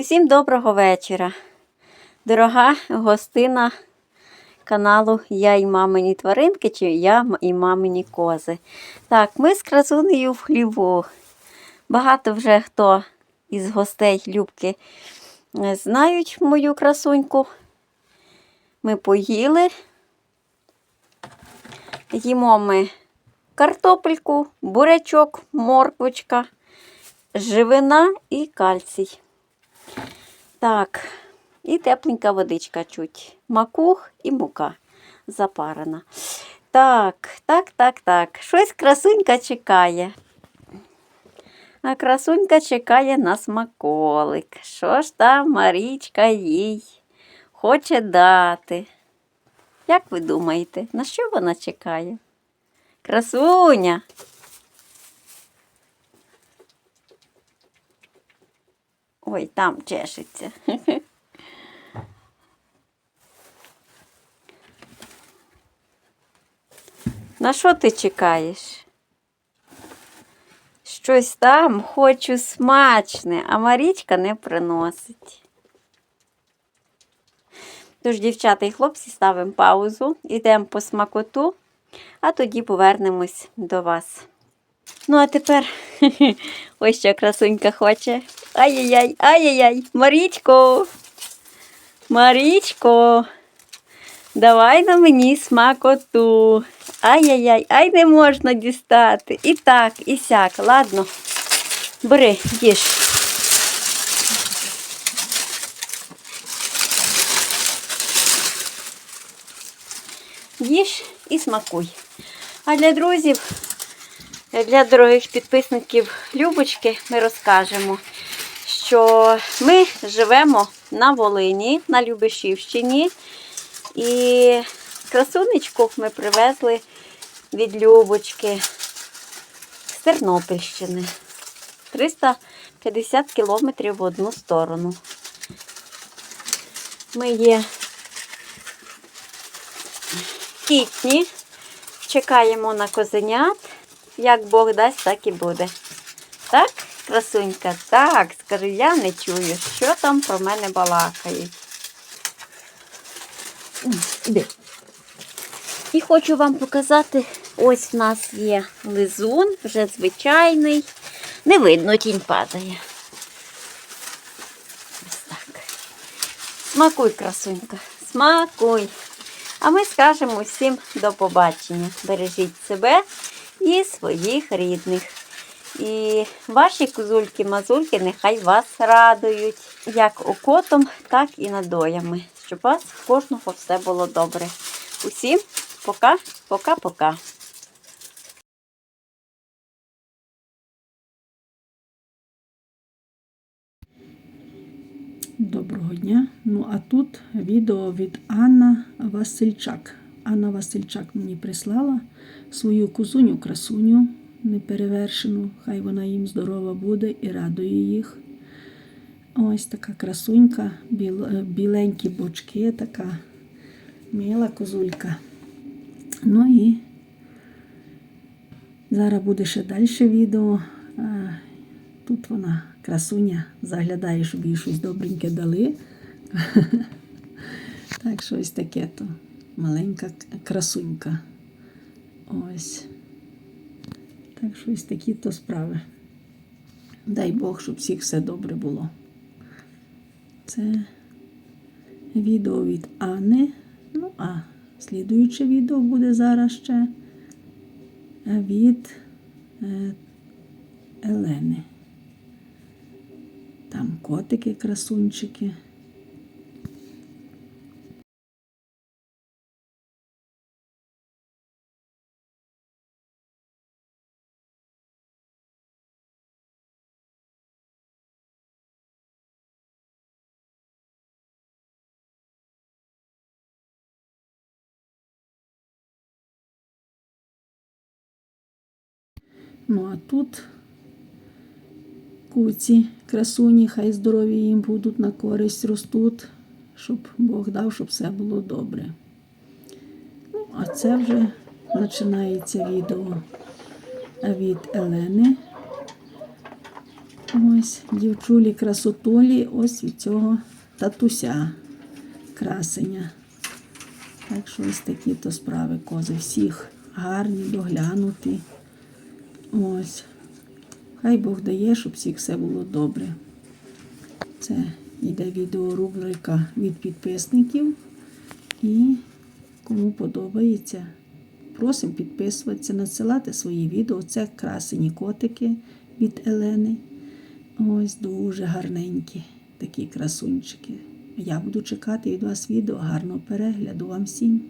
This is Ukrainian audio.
Усім доброго вечора. Дорога гостина каналу Я і мамині тваринки, чи Я і мамині кози. Так, ми з красунею в хліву. Багато вже хто із гостей Любки е, знають мою красуньку. Ми поїли. Їмо ми картопельку, бурячок, морквочка, живина і кальцій. Так, і тепленька водичка чуть. Макух і мука запарена. Так, так, так, так. Щось красунька чекає. А красунька чекає на смаколик. Що ж там Марічка їй хоче дати? Як ви думаєте, на що вона чекає? Красуня. Ой, там чешеться. На що ти чекаєш? Щось там хочу смачне, а Марічка не приносить. Тож, дівчата і хлопці, ставимо паузу, йдемо по смакоту, а тоді повернемось до вас. Ну, а тепер ось що красунька хоче. Ай-яй-яй, ай-яй-яй, Марічко. Марічко. Давай на мені смакоту. Ай-яй-яй, ай не можна дістати. І так, і сяк. Ладно. Бери, їж. Їж і смакуй. А для друзів, для дорогих підписників Любочки ми розкажемо, що ми живемо на Волині, на Любешівщині. І красунечку ми привезли від Любочки з Тернопільщини. 350 кілометрів в одну сторону. Ми є кітні, чекаємо на козенят. Як Бог дасть, так і буде. Так, красунька? Так, скажи, я не чую, що там про мене балакають. І хочу вам показати, ось в нас є лизун, вже звичайний. Не видно, тінь падає. Ось так. Смакуй, красунька, смакуй. А ми скажемо всім до побачення. Бережіть себе і своїх рідних. І ваші козульки-мазульки нехай вас радують, як окотом, так і надоями, щоб у вас кожного все було добре. Усім пока, пока-пока. Доброго дня. Ну а тут відео від Анна Васильчак. Анна Васильчак мені прислала свою кузуню красуню неперевершену. Хай вона їм здорова буде і радує їх. Ось така красунька, е, біленькі бочки, така мила козулька. Ну і зараз буде ще далі відео. Тут вона красуня, заглядає, щоб їй щось добреньке дали. Так, щось таке то маленька красунька. Ось. Так, щось такі то справи. Дай Бог, щоб всіх все добре було. Це відео від Анни. Ну, а слідуюче відео буде зараз ще від е, Елени. Там котики, красунчики. Ну, а тут куці, красуні, хай здорові їм будуть на користь ростуть, щоб Бог дав, щоб все було добре. Ну, а це вже починається відео від Елени. Ось дівчулі красотулі, ось від цього татуся красення. Так що ось такі то справи кози. Всіх гарні, доглянуті. Ось. Хай Бог дає, щоб всіх все було добре. Це йде відеорубрика від підписників. І кому подобається, просимо підписуватися, надсилати свої відео. Це красені котики від Елени. Ось дуже гарненькі такі красунчики. Я буду чекати від вас відео. Гарного перегляду вам всім.